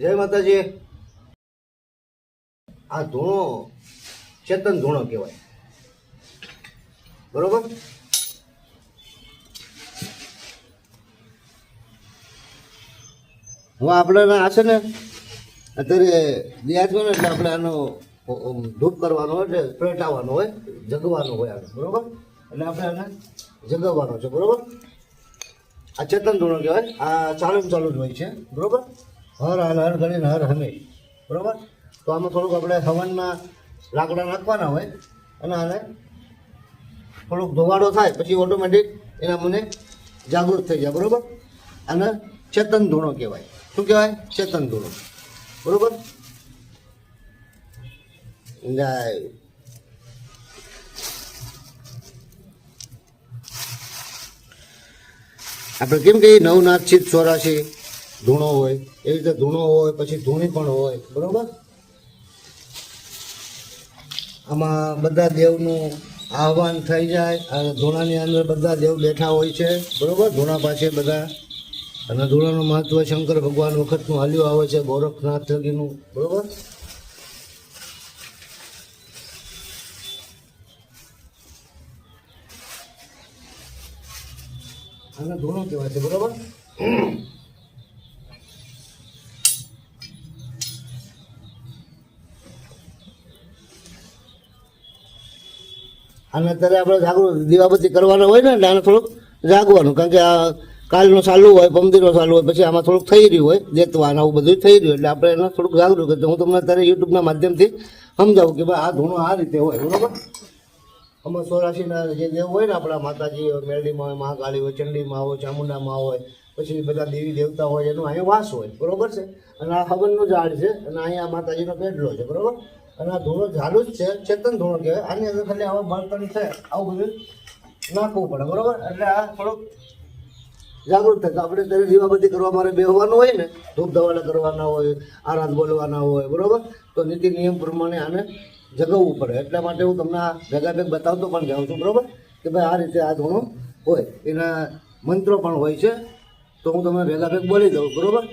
જય માતાજી. આ ધૂણો ચેતન ધૂણો કહેવાય. બરોબર? હું આપણે આ છે ને, અત્યારે વ્યાજ એટલે આપણે આનો ધૂપ કરવાનો હોય એટલે પેટાવાનો હોય, જગવાનો હોય આનો, બરોબર? એટલે આપણે આને જગવવાનો છે, બરોબર? આ ચેતન ધૂણો કહેવાય. આ ચાલુ ચાલુ જ હોય છે, બરોબર? હર હાલ હર ગણીને હર હમેશ બરાબર? તો આમાં થોડુંક આપણે હવનના લાકડા નાખવાના હોય અને આને થોડુંક ધોવાડો થાય, પછી ઓટોમેટિક એના મને જાગૃત થઈ જાય, બરાબર? અને ચેતન ધૂણો કહેવાય. શું કહેવાય? ચેતન ધૂણો. બરાબર? આપણે કેમ કહીએ નવનાથ ચિત ચોરાશી ધૂણો હોય એવી રીતે ધૂણો હોય, પછી ધૂણી પણ હોય, બરોબર? આમાં બધા દેવનું આહવાન થઈ જાય અને ધૂણાની અંદર બધા દેવ બેઠા હોય છે, બરોબર? ધૂણા પાસે બધા. અને ધૂણાનું મહત્વ શંકર ભગવાન વખતનું હાલ્યું આવે છે ગોરખનાથ લગીનું બરોબર? અને ધૂણો કહેવાય છે, બરોબર? અને અત્યારે આપણે જાગૃત દીવાબત્તી કરવાના હોય ને આને થોડુંક જાગવાનું. કારણ કે આ કાલનું ચાલુ હોય પમદીનું ચાલુ હોય, પછી આમાં થોડુંક થઈ રહ્યું હોય દેતવાન આવું બધું થઈ રહ્યું એટલે આપણે એને થોડુંક જાગૃત કરીએ હું તમને અત્યારે યુટ્યુબના માધ્યમથી સમજાવું કે ભાઈ આ ધૂણો આ રીતે હોય, બરોબર? આમાં સોરાશીના જે દેવ હોય ને આપણા માતાજી હોય મેરડીમાં હોય, મહાકાળી હોય, ચંડીમાં હોય, ચામુંડામાં હોય, પછી બધા દેવી દેવતા હોય, એનો અહીંયા વાસ હોય, બરોબર છે? અને આ હવનનું ઝાડ છે, અને અહીંયા માતાજીનો પેડલો છે, બરોબર? અને આ ધોરણ ચાલુ જ છે, ચેતન ધોરણ કહેવાય. આની અંદર ખાલી આવા બળતણ છે, આવું બધું નાખવું પડે, બરોબર? એટલે આ થોડુંક જાગૃત થાય. આપણે ત્યારે દીવાબત્તી કરવા મારે બેહવાનું હોય ને, ધૂપ ધવાડા કરવાના હોય, આરાધ બોલવાના હોય, બરોબર? તો નીતિ નિયમ પ્રમાણે આને જગાવવું પડે. એટલા માટે હું તમને આ ભેગા ભેગ બતાવતો પણ જાઉં છું, બરોબર? કે ભાઈ આ રીતે આ ધોણું હોય. એના મંત્રો પણ હોય છે. તો હું તમને ભેગા ભેગ બોલી દઉં, બરોબર?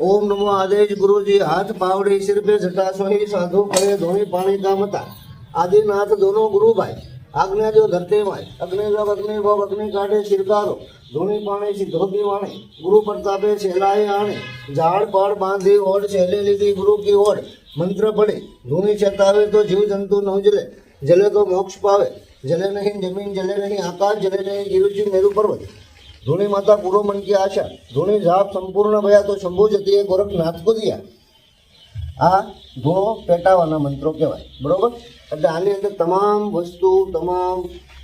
ઓમ નમો આદેશ ગુરુજી. હાથ પાવડી સિર પે જટા સોહી, સાધુ કરે ધોણી પાણી કામ હતા. આદિનાથ દોનો ગુરુભાઈ. આજ્ઞા જો ધરતે માય. અગ્નિ જોગ અગ્નિ ભોગ અગ્નિ કાઢે, શિરકારો. ધોણી પાણી સિદ્ધોતી વાણી. ગુરુ પ્રતાપે છેલાએ આણે. ઝાડ પાડ બાંધી ઓઢ છેલે લીધી ગુરુ કી ઓઢ. મંત્ર પડે ધૂણી ચેતાવે તો જીવ જંતુ ન જલે જલે તો મોક્ષ પાવે. જલે નહીં જમીન, જલે નહીં આકાશ, જલે નહીં જીવજી મેરુ પર્વત. ધૂણી માતા પૂરો મનકી આશા. ધૂણી જાપ સંપૂર્ણ ભયા તો શંભુ જતી એ ગોરખનાથ કો દિયા આ ધૂણો પેટાવાના મંત્રો કહેવાય. બરોબર? એટલે આની અંદર તમામ વસ્તુ, તમામ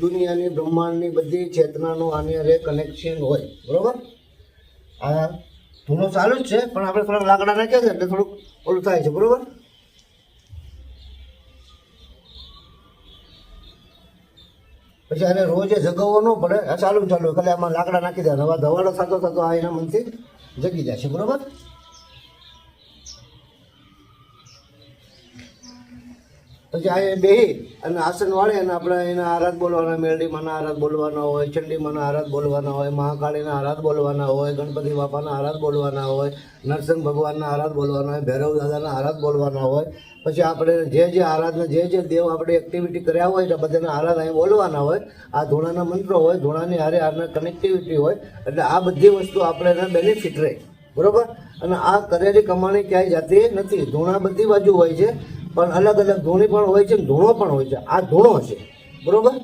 દુનિયાની, બ્રહ્માંડની બધી ચેતનાનું આની અંદર કનેક્શન હોય. બરોબર? આ ધૂણો ચાલુ જ છે, પણ આપણે થોડાક લાકડા નાખ્યા છે એટલે થોડુંક ઓલું થાય છે. બરોબર? પછી આને રોજે જગાવવો ન પડે. આ ચાલુ ચાલુ. ખાલી આમાં લાકડા નાખી દે હવા ધવાડો થતો થતો આ એના મનથી જગી જાય છે. બરોબર? પછી આ બેહી અને આસન વાળે અને આપણે એના આરાધ બોલવાના, મેરડીમાંના આરાધ બોલવાના હોય, ચંડીમાંના આરાધ બોલવાના હોય, મહાકાળીના આરાધ બોલવાના હોય, ગણપતિ બાપાના આરાધ બોલવાના હોય, નરસિંહ ભગવાનના આરાધ બોલવાના હોય, ભૈરવ દાદાના આરાધ બોલવાના હોય. પછી આપણે જે જે આરાધના, જે જે દેવ આપણે એક્ટિવિટી કર્યા હોય એટલે બધાના આરાધ અહીં બોલવાના હોય. આ ધૂણાના મંત્રો હોય, ધૂણાની હારે હારના કનેક્ટિવિટી હોય. એટલે આ બધી વસ્તુ આપણે એના બેનિફિટ રહે. બરોબર? અને આ કરેલી કમાણી ક્યાંય જતી નથી. ધૂણા બધી બાજુ હોય છે. પણ અલગ અલગ ધૂણી પણ હોય છે ને ધૂણો પણ હોય છે. આ ધૂણો છે. બરોબર?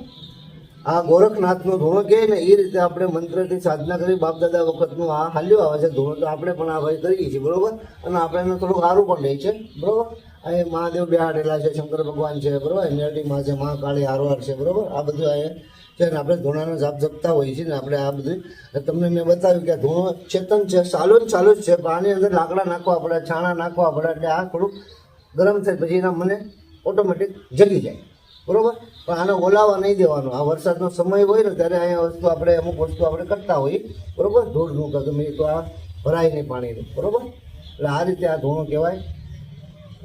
આ ગોરખનાથનો ધૂણો કહે ને એ રીતે આપણે મંત્રથી સાધના કરી બાપ દાદા વખતનું આ હાલ્યો આવે છે ધૂણો, તો આપણે પણ આ ભાઈ કરીએ છીએ, બરોબર? અને આપણે એને થોડુંક સારું પણ લઈએ છીએ બરોબર? અહીં મહાદેવ બેહાડેલા છે, શંકર ભગવાન છે, બરોબર? મેરડીમાં છે, મહાકાળી હારવાર છે, બરોબર? આ બધું અહીંયા છે ને, આપણે ધૂણાનો જાપ જપતા હોઈએ છીએ ને, આપણે આ બધું. તમને મેં બતાવ્યું કે ધૂણો ચેતન છે ચાલુ જ ચાલુ જ છે, પણ આની અંદર લાકડા નાખવા પડે, છાણા નાખવા પડે, એટલે આ થોડુંક ગરમ થાય પછી એના મને ઓટોમેટિક જગી જાય. બરાબર? પણ આને ઓલાવા નહીં દેવાનો. આ વરસાદનો સમય હોય ને ત્યારે અહીંયા વસ્તુ આપણે અમુક વસ્તુ આપણે કરતા હોઈએ. બરાબર? ધૂળનું કે ગમે તો આ ભરાય નહીં પાણીનું. બરાબર? એટલે આ રીતે આ ધૂણો કહેવાય.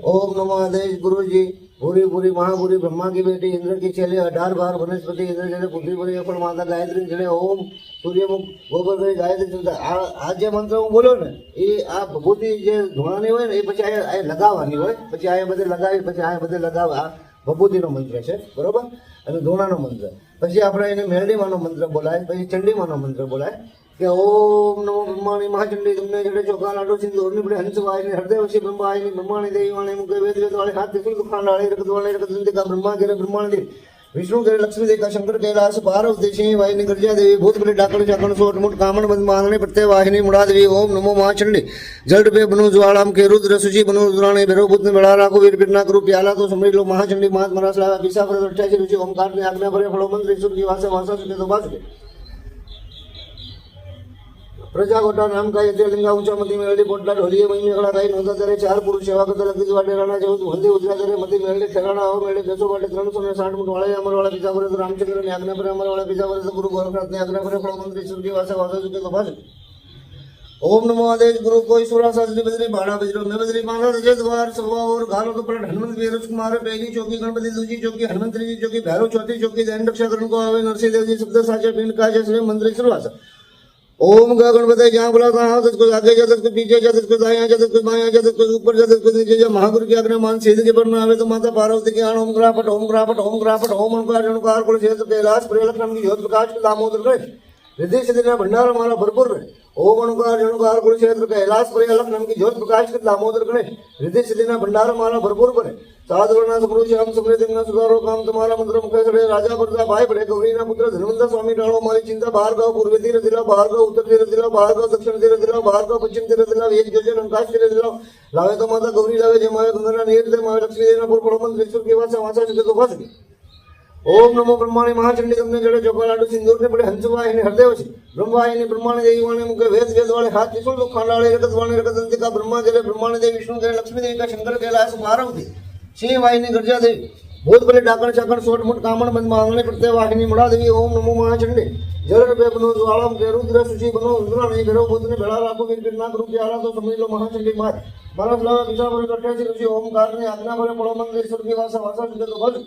ઓમ નમો આદેશ ગુરુજી. ભૂરી ભૂરી મહાભૂરી બ્રહ્મા કી બેટી ઇન્દ્ર કી અઢાર બાર વનસ્પતિ ઇન્દ્ર જડે પૃથ્વી પર પણ માતા ગાયત્રી જડે ઓમ સૂર્યમુખ ગોબર કરી ગાયત્રી ચિંતા આ જે મંત્ર હું બોલ્યો ને, એ આ ભભૂતિ જે ધોણાની હોય ને, એ પછી આ લગાવવાની હોય. પછી આ બધે લગાવી, પછી આ બધે લગાવવા આ ભભૂતિનો મંત્ર છે. બરોબર? અને ધોણાનો મંત્ર. પછી આપણે એને મેરડીમાંનો મંત્ર બોલાય, પછી ચંડીમાંનો મંત્ર બોલાય. કે ઓમ નમો બ્રહ્માણી મહાચંડી, તમને જડે ચોખા લાડો સિંધુ નિબડે હંસવાય હૃદય વશી બ્રહ્માય બ્રહ્માણી દેવી વાણી મુકે વેદ વેદ વાળી હાથ ત્રિશુલ ખાંડાળી રગત વાળી રગત કા બ્રહ્મા ઘેરે બ્રહ્માણી દેવી વિષ્ણુ કરે લક્ષ્મી દેખા શંકર કૈલાસ, પાર્વતી સિંહ વાહિની ગરજા દેવી ભૂત બલી ડાકણ, ચાકણ, સોટ, મુટ, કામણ, બંધ માનણી પ્રત્યે વાહિની મુડા દેવી ઓમ નમો મહાચંડી. જડ પે બનુ જ્વાળામ કે રુદ્ર સુચિ બનુ રુદ્રાણી ભેરો ભૂત ને બેડા રાખો, વીર પીરના કરું પ્યાલા તો સમરી લો મહાચંડી મહાત મરાસ લાવા પીસા પર અઠ્યાસી રુચિ ઓમકારની આજ્ઞા ભરે ફળો મંત્રી સુરજી વાસે, વાસા સુકે તો બાસુકે પ્રજાગોટા નામ કાય તે લિંગા ઊંચા મતી મેળડી પોટલા ઢોલીએ મહિને કળા કાઈ નોંધા કરે ચાર પુરુષ સેવા કરતા લગતી વાટે રાણા જેવું વંદે ઉજરા કરે મતી મેળડી ઠેરાણા આવો મેળે બેસો વાટે ત્રણસો ને સાઠ મૂઠ વાળે અમર વાળા બીજા વરસ રામચંદ્ર ની આજ્ઞા પર અમર વાળા બીજા વરસ ગુરુ ગોરખનાથ ની આજ્ઞા પર ફળ મંત્રી સુરજી વાસે વાસે સુકે તો ભાષે ओम नमो आदेश गुरु कोई सुरा शास्त्री बजरी बाड़ा बजरो मैं बजरी माना रजे द्वार सवा और घालो तो पलट हनुमंत वीर कुमार पहली चौकी गणपति दूजी चौकी हनुमंत्री जी चौकी भैरव चौथी चौकी दैन रक्षा करण को आवे नरसिंह देव जी शब्द साचे पिंड का जय मंत्री शुरुआत ओम का गणपति जहाँ बुलाता है हाँ, तत्को आगे जा तत्को पीछे जा तत्को दाया जा तत्को बाया जा तत्को ऊपर जा तत्को नीचे जा, महागुरु के आग्रह मान सीधे के बरना आवे तो माता पार्वती के आन ओम ग्राफट ओम ग्राफट ओम ग्राफट ओम अनुकार अनुकार कुल क्षेत्र कैलाश प्रेलक्रम की ज्योत प्रकाश के दामोदर गए ವಿದೇಶದಿಂದ ಭಂಡಾರ ಮಾಲ ಭರ್ಪೂರ್ ಓಂ ಅಣುಕಾರ ಜಣುಕಾರ ಗುರುಕ್ಷೇತ್ರ ಕೈಲಾಸ ಪರಿಯಲ್ಲ ನಮಗೆ ಜ್ಯೋತ್ ಪ್ರಕಾಶ್ ದಾಮೋದರ ಕಡೆ ವಿದೇಶದಿಂದ ಭಂಡಾರ ಮಾಲ ಭರ್ಪೂರ್ ಬರೆ ಸಾಧುನಾಥ ಗುರು ಶ್ಯಾಮ ಸುಮರೆ ದಿನ ಸುಧಾರೋ ಕಾಮ ತಮಾಲ ಮಂತ್ರ ಮುಖ ಕಡೆ ರಾಜಾ ಬರ್ದ ಬಾಯಿ ಬಡೆ ಗೌರಿನ ಪುತ್ರ ಧನುವಂತ ಸ್ವಾಮಿ ಟಾಳೋ ಮಾಲಿ ಚಿಂತ ಭಾರ್ಗವ ಪೂರ್ವ ತೀರದಿಲ್ಲ, ಭಾರ್ಗವ ಉತ್ತರ ತೀರದಿಲ್ಲ, ಭಾರ್ಗವ ದಕ್ಷಿಣ ತೀರದಿಲ್ಲ, ಭಾರ್ಗವ ಪಶ್ಚಿಮ ತೀರದಿಲ್ಲ ಏಕ ಜೊತೆ ಲಂಕಾಶ ತೀರದಿಲ್ಲ. ಲಾವೆ ತಮಾತ ಗೌರಿ ಲಾವೆ ಜಮಾವೆ ಗಂಗನ ನೀರಿದೆ ಮಹಾಲಕ್ಷ್ಮಿ ದೇನ ಪುರ ಪಡಮಂತ್ರ ತ್ರಿಶೂರ್ ಕೇವಾಸ ವಾಸ ಜೊತೆ ತೋಪಾಸಿಗೆ ઓમ નમો બ્રહ્માણી મહાચંડી તમને જડે ચોપાલાડુ સિંદૂરને પડે હંસવાહિને હરદેવશી બ્રહ્માહિને બ્રહ્માણ દેવી વાણે મુકે વેદ વેદ વાળે હાથ ત્રિશુલ દુઃખ ખંડાળે રગત વાણે રગત અંતિકા બ્રહ્મા જલે બ્રહ્માણી દેવી, વિષ્ણુ જલે લક્ષ્મી દેવી કા શંકર, કૈલાસ મારવતી શ્રી વાહિની ગર્જા દેવી ભૂત ભલે ડાકણ, ચાકણ સોટ મુટ કામણ બંધ માંગણે પ્રત્યે વાહિની મળા દેવી ઓમ નમો મહાચંડી. જલ રૂપે બનો જ્વાળમ કે રુદ્ર સુચી બનો રુદ્ર નહીં કરો ભૂતને ભેળા રાખો, વીર વીર, નાગ, રૂપી આરા તો સમજી લો મહાચંડી માર મારા ફ્લાવા પિતા ભરે કઠે છે ઋષિ ઓમકારની આજ્ઞા ભરે પડો મંદિર સુરભી વાસા વાસા તો ભજ.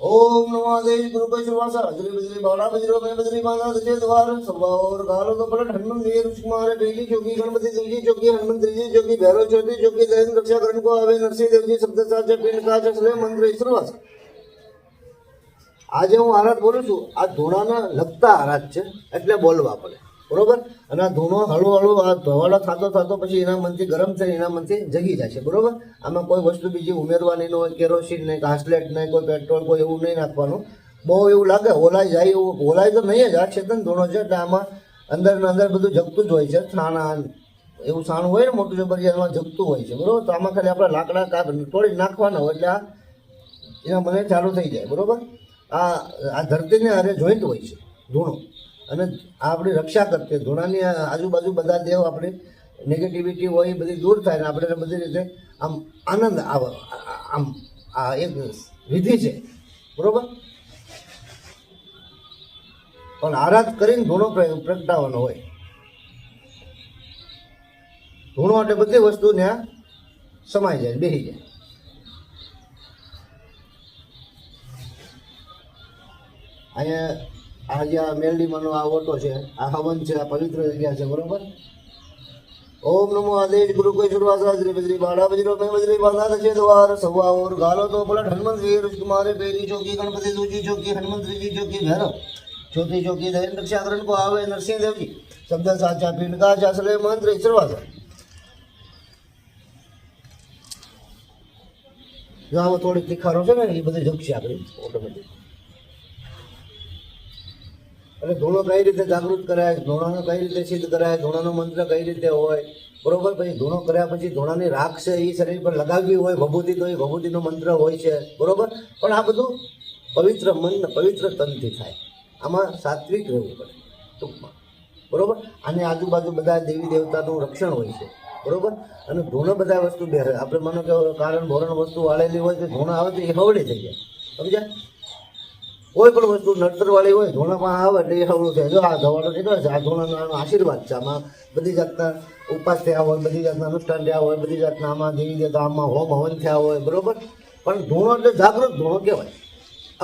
ओम नमो देव गुरु को शुरुआसा बजरी बजरी बाड़ा बजरो में बजरी माना दजे द्वार सभा और गालो तो पलट हनुमान वीर कुमार बेली चौकी गणपति दूजी चौकी हनुमंत्री जी चौकी भैरव चौथी चौकी दैन रक्षा करण को आवे नरसिंह देव जी शब्द साचे पिंड का चसले मंत्र शुरुआत આજે હું આરાધ બોલું છું આ ધૂણાના લગતા આરાધ છે એટલે બોલવા પડે બરોબર? અને આ ધૂણો હળવો હળવો આ ધોવાડો થતો થતો પછી એના મનથી ગરમ થઈને એના મનથી જગી જશે બરોબર? આમાં કોઈ વસ્તુ બીજી ઉમેરવાની ન હોય, કેરોસીન નહીં, ઘાસલેટ નહીં, કોઈ પેટ્રોલ, કોઈ એવું નહીં નાખવાનું. બહુ એવું લાગે ઓલાઈ જાય એવું ઓલાય તો નહીં જ, આ ચેતન ધૂણો છે, એટલે આમાં અંદર ને અંદર બધું જગતું જ હોય છે, છાણા એવું છાણું હોય ને મોટું જબરજી એમાં જગતું હોય છે, બરોબર? તો આમાં ખાલી આપણે લાકડા કાપ તોડી નાખવાના હોય એટલે આ એના મને ચાલુ થઈ જાય, બરોબર? આ આ ધરતીને હારે જોઈન્ટ હોય છે, ધૂણો. અને આ આપણી રક્ષા કરતી ધૂણાની આજુબાજુ બધા દેવ આપણી નેગેટિવિટી હોય, એ બધી દૂર થાય ને આપણે બધી રીતે આમ આનંદ આવે આમ આ એક વિધિ છે. બરોબર? પણ આરાધ કરીને ધૂણો પ્ર- પ્રગટાવવાનો હોય. ધૂણો એટલે બધી વસ્તુ ત્યાં સમાઈ જાય, બેસી જાય. અહીંયા આ જે મેલડીમાંનો આ ઓટો છે, આ હવન છે, આ પવિત્ર જગ્યા છે, બરોબર? ઓમ નમો આદેશ ગુરુ કોઈ શુરુઆત શ્રી બજરી બાળા, બજરો મેં બજરી બાંધા છે દ્વાર સવા ઓર ગાલો તો પલટ, હનુમંત વીર, કુમારે પેરી ચોકી, ગણપતિ દૂજી ચોકી હનુમંતજી ચોકી, ભૈરવ ચોથી ચોકી, દહેન રક્ષાકરણ કો આવે નરસિંહ દેવજી શબ્દ સાચા પિંડ કા ચાસલે મંત્ર ઈશ્વરવાસ જો આમાં થોડીક તીખારો છે ને, એ બધી જગશે આપણે ઓટોમેટિક એટલે ધૂણો કઈ રીતે જાગૃત કરાય? ધૂણાનો કઈ રીતે સિદ્ધ કરાય? ધૂણાનો મંત્ર કઈ રીતે હોય? બરોબર, પછી ધૂણો કર્યા પછી ધૂણાની રાખ છે એ શરીર પર લગાવવી હોય, ભભૂતિ તો એ ભભૂતિનો મંત્ર હોય છે. બરોબર? પણ આ બધું પવિત્ર મન, પવિત્ર તનથી થાય. આમાં સાત્વિક રહેવું પડે, ટૂંકમાં. બરોબર? આની આજુબાજુ બધા દેવી દેવતાનું રક્ષણ હોય છે. બરોબર? અને ધૂણો બધા વસ્તુ બે આપણે માનો કે કારણ ભોરણ વસ્તુ વાળેલી હોય તો ધૂણો આવે તો એ હવડે થઈ જાય. સમજ્યા? કોઈ પણ વસ્તુ નડતર વાળી હોય ધોણામાં આવે એટલે એ હવળું થાય. જો આ ધવાડો નીકળે છે, આ ધોણાનો આશીર્વાદ છે. આમાં બધી જાતના ઉપાસ થયા હોય, બધી જાતના અનુષ્ઠાન થયા હોય, બધી જાતના આમાં દેવી દેતા આમાં હોમ હવન થયા હોય, બરોબર? પણ ધૂણો એટલે જાગૃત ધૂણો કહેવાય.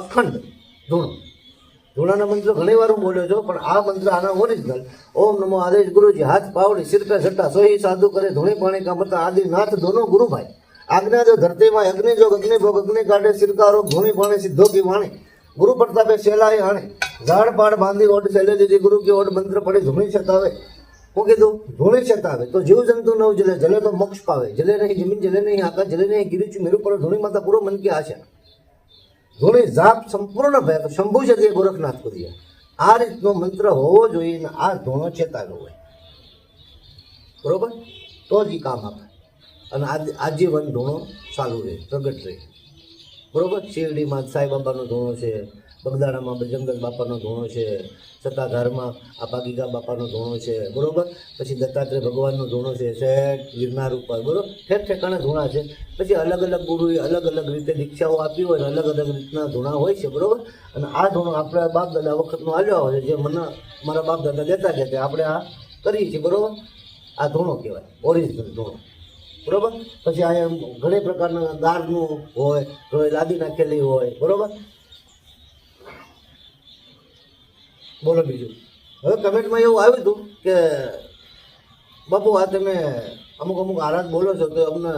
અખંડ ધૂણો ધૂણાના મંત્ર ઘણી વાર બોલ્યો છો, પણ આ મંત્ર આના ઓરિજિનલ ઓમ નમો આદેશ ગુરુજી, હાથ પાવડી, સિર પે સટ્ટા, સોહી સાધુ કરે, ધૂણી પાણી કામતા આદિનાથ ધોનો ગુરુભાઈ. આજ્ઞા જો ધરતીમાં અગ્નિ જો અગ્નિ ભોગ, અગ્નિ કાઢે, સિરકારો, ધૂણી પાણી સિદ્ધો કી વાણી. ગુરુ પ્રતાપે શેલાએ હાણે ઝાડ પાડ બાંધી ઓટ શૈલે દીધી. ગુરુ કે ઓટ મંત્ર પડે ધૂણી છતાવે હું કીધું ધૂણી છતાવે તો જીવ જંતુ નવ જલે જલે તો મોક્ષ પાવે. જલે નહીં જમીન, જલે નહીં આકાશ, જલે નહીં ગિરિચુ મેરુ પર ધૂણી માતા પૂરો મન કી આશા. ધૂણી જાપ સંપૂર્ણ ભય. તો શંભુ છે તે ગોરખનાથ કુદિયા આ રીતનો મંત્ર હોવો જોઈએ ને આ ધૂણો ચેતાનો હોય. બરોબર? તો જ એ કામ આપે. અને આજ- આજીવન ધૂણો ચાલુ રહે, પ્રગટ રહે. બરોબર? શિરડીમાં સાંઈબાબાનો ધૂણો છે, બગદાણામાં જંગલ બાપાનો ધૂણો છે, સત્તાધારમાં આપાગીગા બાપાનો ધૂણો છે, બરોબર? પછી દત્તાત્રેય ભગવાનનો ધૂણો છે, શેઠ ગિરનાર ઉપર, બરોબર? ઠેર ઠેકાણે ધૂણા છે. પછી અલગ અલગ ગુરુએ અલગ અલગ રીતે દીક્ષાઓ આપી હોય અને અલગ અલગ રીતના ધૂણા હોય છે, બરોબર? અને આ ધૂણો આપણા બાપ દાદા વખતનો આવ્યો હોય જે મને મારા બાપ દાદા દેતા છે તે આપણે આ કરીએ છીએ, બરોબર? આ ધૂણો કહેવાય ઓરિજિનલ ધૂણો. બરોબર? પછી અહીંયા ઘણી પ્રકારના દાળનું હોય કોઈ લાદી નાખેલી હોય, બરોબર? બોલો બીજું. હવે કમેન્ટમાં એવું આવ્યું હતું કે, બાપુ, આ તમે અમુક અમુક આરાધ બોલો છો તો અમને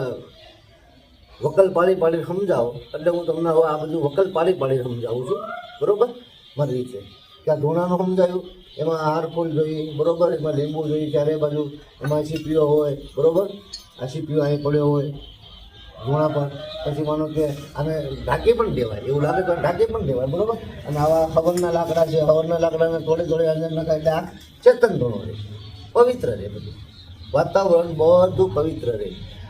વકલ પાડી પાડી સમજાવો. એટલે હું તમને હવે આ બધું વકલ પાડી પાડી સમજાવું છું. બરોબર? મારી રીતે. કે આ ધૂણાનું સમજાયું. એમાં હારફૂલ જોઈએ, બરોબર? એમાં લીંબુ જોઈએ, ચારે બાજુ એમાં સીપીઓ હોય, બરોબર? આ સીપીઓ અહીં પડ્યો હોય ઘોણા પણ. પછી માનો કે આને ઢાંકી પણ દેવાય, એવું લાગે તો ઢાંકી પણ દેવાય, બરોબર? અને આવા હવનના લાકડા છે, હવનના લાકડાને થોડે થોડે અંદર નખાય એટલે આ ચેતન ધૂણો રહે પવિત્ર રહે બધું. વાતાવરણ બધું પવિત્ર રહે.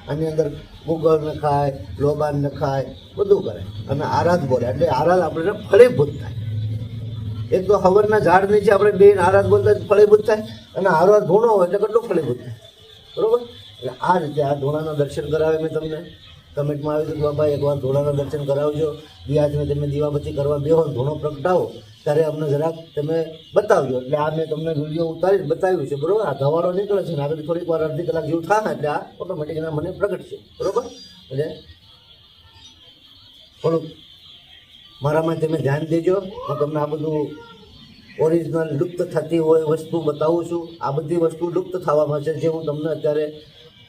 આની અંદર ગુગળ ખાય લોબાન ન ખાય બધું કરે. અને આરાધ બોલે, એટલે આરાધ આપણે ફળીભૂત થાય. એક તો હવનના ઝાડ નીચે આપણે બે આરાધ બોલતા ફળીભૂત થાય, અને આરાધ ભૂણો હોય એટલે કેટલું ફળીભૂત થાય. બરોબર? એટલે આ રીતે આ ધોળાના દર્શન કરાવે મેં તમને. કમેન્ટમાં આવ્યું હતું કે બાબા એકવાર ધોળાના દર્શન કરાવજો. દિયાજને તમે દીવાબત્તી કરવા બેહો ને ધૂણો પ્રગટાવો. ત્યારે અમને જરાક તમે બતાવજો. એટલે આ મેં તમને વીડિયો ઉતારીને બતાવ્યું છે, બરાબર? આ ધવાડો નીકળે છે આગળ થોડીક વાર અડધી કલાક જેવું થાય એટલે આ ઓટોમેટિક એના મને પ્રગટશે, બરોબર? એટલે થોડુંક મારામાં તમે ધ્યાન દેજો. હું તમને આ બધું ઓરિજિનલ લુપ્ત થતી હોય વસ્તુ બતાવું છું. આ બધી વસ્તુ લુપ્ત થવામાં છે. જે હું તમને અત્યારે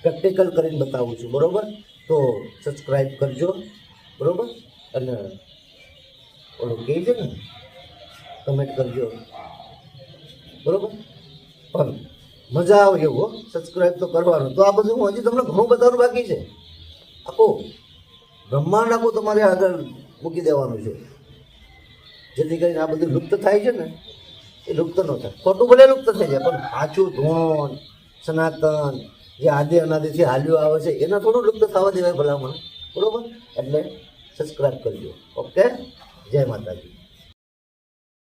પ્રેક્ટિકલ કરીને બતાવું છું, બરાબર? તો સબસ્ક્રાઈબ કરજો, બરાબર? અને ઓલું કહે છે ને કમેન્ટ કરજો, બરાબર? પણ મજા આવે એવું સબસ્ક્રાઈબ તો કરવાનું. તો આ બધું હજી તમને ઘણું બતાવવાનું બાકી છે. આખું બ્રહ્માંડ આખું તમારે આગળ મૂકી દેવાનું છે. જેથી કરીને આ બધું લુપ્ત થાય છે ને, એ લુપ્ત ન થાય. ખોટું ભલે લુપ્ત થઈ જાય, પણ સાચું ધોણ સનાતન જે આદિ અનાદિથી હાલ્યું આવે છે, એના થોડું લુપ્ત થવા દેવાય ભલામણ. બરોબર? એટલે સબસ્ક્રાઈબ કરજો. ઓકે જય માતાજી.